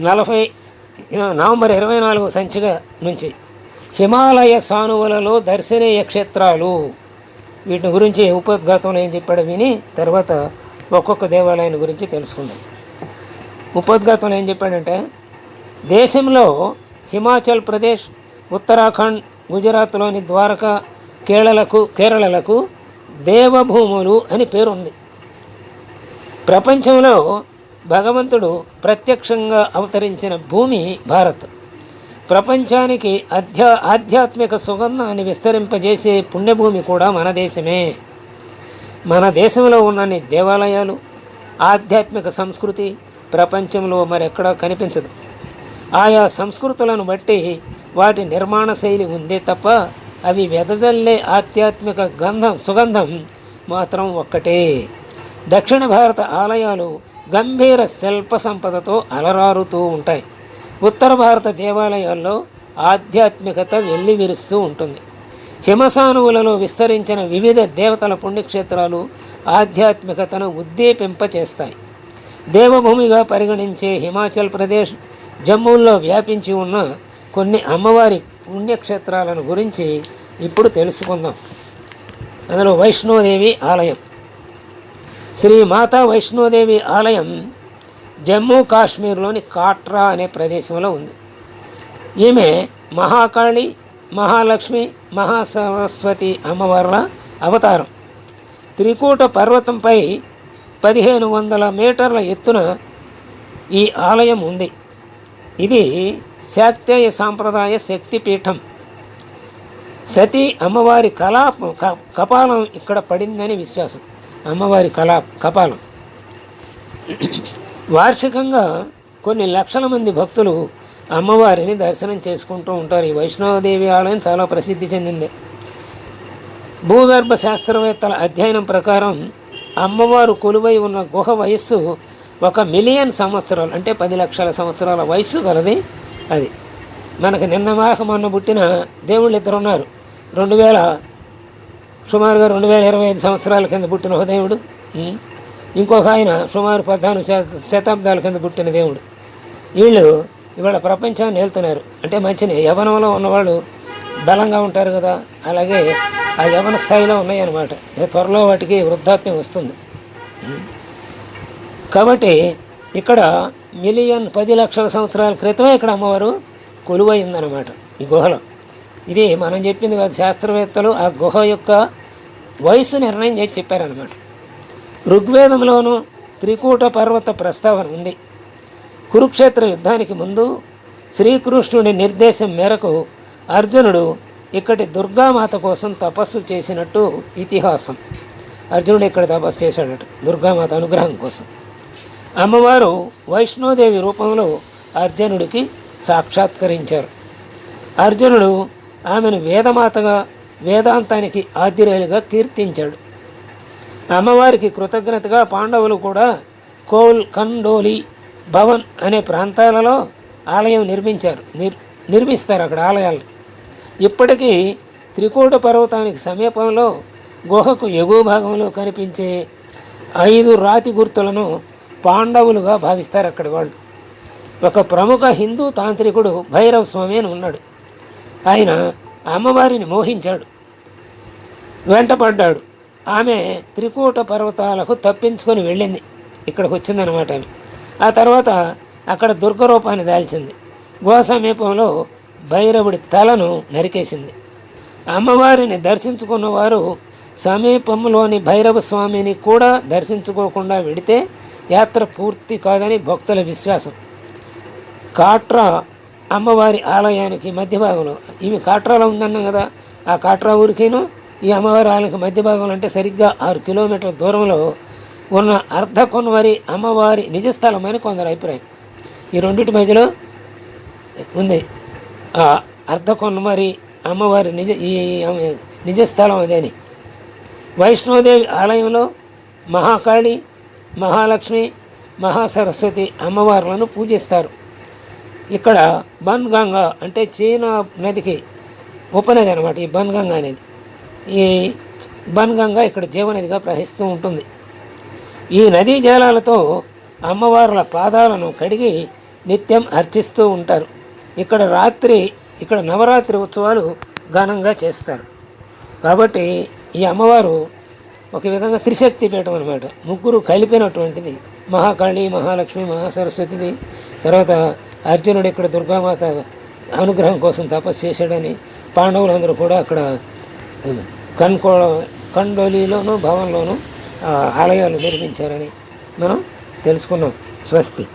నలభై నవంబర్ ఇరవై నాలుగు సంచిక నుంచి హిమాలయ సానువులలో దర్శనీయ క్షేత్రాలు. వీటి గురించి ఉపోద్ఘాతంలో ఏం చెప్పాడో విని తర్వాత ఒక్కొక్క దేవాలయం గురించి తెలుసుకుందాం. ఉపోద్ఘాతంలో ఏం చెప్పాడంటే దేశంలో హిమాచల్ ప్రదేశ్ ఉత్తరాఖండ్ గుజరాత్లోని ద్వారకా కేరళకు కేరళలకు దేవభూములు అని పేరుంది. ప్రపంచంలో భగవంతుడు ప్రత్యక్షంగా అవతరించిన భూమి భారత్. ప్రపంచానికి అధ్యా ఆధ్యాత్మిక సుగంధాన్ని విస్తరింపజేసే పుణ్యభూమి కూడా మన దేశమే. మన దేశంలో ఉన్నన్ని దేవాలయాలు ఆధ్యాత్మిక సంస్కృతి ప్రపంచంలో మరెక్కడా కనిపించదు. ఆయా సంస్కృతులను బట్టి వాటి నిర్మాణ శైలి ఉందే తప్ప అవి వెదజల్లే ఆధ్యాత్మిక గంధం సుగంధం మాత్రం ఒక్కటే. దక్షిణ భారత ఆలయాలు గంభీర శిల్ప సంపదతో అలరారుతూ ఉంటాయి. ఉత్తర భారత దేవాలయాల్లో ఆధ్యాత్మికత వెల్లివిరుస్తూ ఉంటుంది. హిమసానువులలో విస్తరించిన వివిధ దేవతల పుణ్యక్షేత్రాలు ఆధ్యాత్మికతను ఉద్దీపింపచేస్తాయి. దేవభూమిగా పరిగణించే హిమాచల్ ప్రదేశ్ జమ్మూల్లో వ్యాపించి ఉన్న కొన్ని అమ్మవారి పుణ్యక్షేత్రాలను గురించి ఇప్పుడు తెలుసుకుందాం. అందులో వైష్ణోదేవి ఆలయం. శ్రీ మాతా వైష్ణోదేవి ఆలయం జమ్మూ కాశ్మీర్లోని కాట్రా అనే ప్రదేశంలో ఉంది. ఈమె మహాకాళి మహాలక్ష్మి మహాసరస్వతి అమ్మవార్ల అవతారం. త్రికూట పర్వతంపై పదిహేను వందల మీటర్ల ఎత్తున ఈ ఆలయం ఉంది. ఇది శాక్తేయ సాంప్రదాయ శక్తిపీఠం. సతీ అమ్మవారి కళా క- కపాలం ఇక్కడ పడిందని విశ్వాసం. అమ్మవారి కళా కపాలం. వార్షికంగా కొన్ని లక్షల మంది భక్తులు అమ్మవారిని దర్శనం చేసుకుంటూ ఉంటారు. ఈ వైష్ణవదేవి ఆలయం చాలా ప్రసిద్ధి చెందింది. భూగర్భ శాస్త్రవేత్తల అధ్యయనం ప్రకారం అమ్మవారు కొలువై ఉన్న గుహ వయస్సు ఒక మిలియన్ సంవత్సరాలు అంటే పది లక్షల సంవత్సరాల వయస్సు గలది అది. మనకు నిన్న మాక మొన్న పుట్టిన దేవుళ్ళు ఇద్దరు ఉన్నారు రెండు వేల సుమారుగా రెండు వేల ఇరవై ఐదు సంవత్సరాల కింద పుట్టిన దేవుడు. ఇంకొక ఆయన సుమారు పద్నాలుగు శత- శతాబ్దాల కింద పుట్టిన దేవుడు. వీళ్ళు ఇవాళ ప్రపంచాన్ని వెళ్తున్నారు అంటే మంచిని యవనంలో ఉన్నవాళ్ళు బలంగా ఉంటారు కదా. అలాగే ఆ యవన స్థాయిలో ఉన్నాయన్నమాట. త్వరలో వాటికి వృద్ధాప్యం వస్తుంది. కాబట్టి ఇక్కడ మిలియన్ పది లక్షల సంవత్సరాల క్రితమే ఇక్కడ అమ్మవారు కొలువైందనమాట ఈ గుహలో. ఇది మనం చెప్పింది కాదు శాస్త్రవేత్తలు ఆ గుహ యొక్క వయసు నిర్ణయం చేసి చెప్పారనమాట ఋగ్వేదంలోనూ త్రికూట పర్వత ప్రస్తావన ఉంది. కురుక్షేత్ర యుద్ధానికి ముందు శ్రీకృష్ణుడి నిర్దేశం మేరకు అర్జునుడు ఇక్కడి దుర్గామాత కోసం తపస్సు చేసినట్టు ఇతిహాసం. అర్జునుడు ఇక్కడ తపస్సు చేశాడట దుర్గామాత అనుగ్రహం కోసం. అమ్మవారు వైష్ణోదేవి రూపంలో అర్జునుడికి సాక్షాత్కరించారు. అర్జునుడు ఆమెను వేదమాతగా వేదాంతానికి ఆద్యురాలుగా కీర్తించాడు. అమ్మవారికి కృతజ్ఞతగా పాండవులు కూడా కోల్ కండోలి భవన్ అనే ప్రాంతాలలో ఆలయం నిర్మించారు. నిర్ నిర్మిస్తారు అక్కడ ఆలయాలు. ఇప్పటికీ త్రికూట పర్వతానికి సమీపంలో గుహకు ఎగువ భాగంలో కనిపించే ఐదు రాతి గుర్తులను పాండవులుగా భావిస్తారు అక్కడి వాళ్ళు. ఒక ప్రముఖ హిందూ తాంత్రికుడు భైరవ స్వామి అని ఉన్నాడు. ఆయన అమ్మవారిని మోహించాడు. వెంటపడ్డాడు. ఆమె త్రికూట పర్వతాలకు తప్పించుకొని వెళ్ళింది. ఇక్కడికి వచ్చిందనమాట ఆమె. ఆ తర్వాత అక్కడ దుర్గరూపాన్ని దాల్చింది. గోసమీపంలో సమీపంలో భైరవుడి తలను నరికేసింది. అమ్మవారిని దర్శించుకున్నవారు సమీపంలోని భైరవ స్వామిని కూడా దర్శించుకోకుండా వెడితే యాత్ర పూర్తి కాదని భక్తుల విశ్వాసం. కాట్రా అమ్మవారి ఆలయానికి మధ్య భాగంలో ఇవి కాట్రాలో ఉందన్నాం కదా ఆ కాట్రా ఊరికేను ఈ అమ్మవారి ఆలయానికి మధ్య భాగంలో అంటే సరిగ్గా ఆరు కిలోమీటర్ల దూరంలో ఉన్న అర్ధకొన్వరి అమ్మవారి నిజస్థలమని కొందరు అభిప్రాయం. ఈ రెండింటి మధ్యలో ఉంది. ఆ అర్ధకొన్మరి అమ్మవారి నిజ ఈ ఆమె నిజస్థలం అదేని వైష్ణోదేవి ఆలయంలో మహాకాళి మహాలక్ష్మి మహాసరస్వతి అమ్మవార్లను పూజిస్తారు. ఇక్కడ బన్ గంగా అంటే చీనా నదికి ఉపనది అనమాట ఈ బన్ గంగా అనేది. ఈ బన్ గంగా ఇక్కడ జీవనదిగా ప్రవహిస్తూ ఉంటుంది. ఈ నదీ జలాలతో అమ్మవార్ల పాదాలను కడిగి నిత్యం అర్చిస్తూ ఉంటారు. ఇక్కడ రాత్రి ఇక్కడ నవరాత్రి ఉత్సవాలు ఘనంగా చేస్తారు. కాబట్టి ఈ అమ్మవారు ఒక విధంగా త్రిశక్తి పీఠం అనమాట ముగ్గురు కలిపినటువంటిది. మహాకాళి మహాలక్ష్మి మహాసరస్వతిది. తర్వాత అర్జునుడు ఇక్కడ దుర్గామాత అనుగ్రహం కోసం తపస్సు చేశాడని పాండవులందరూ కూడా అక్కడ కన్కో కండోలీలోను భవన్లోను ఆలయాలు నిర్మించారని మనం తెలుసుకున్నాం. స్వస్తి.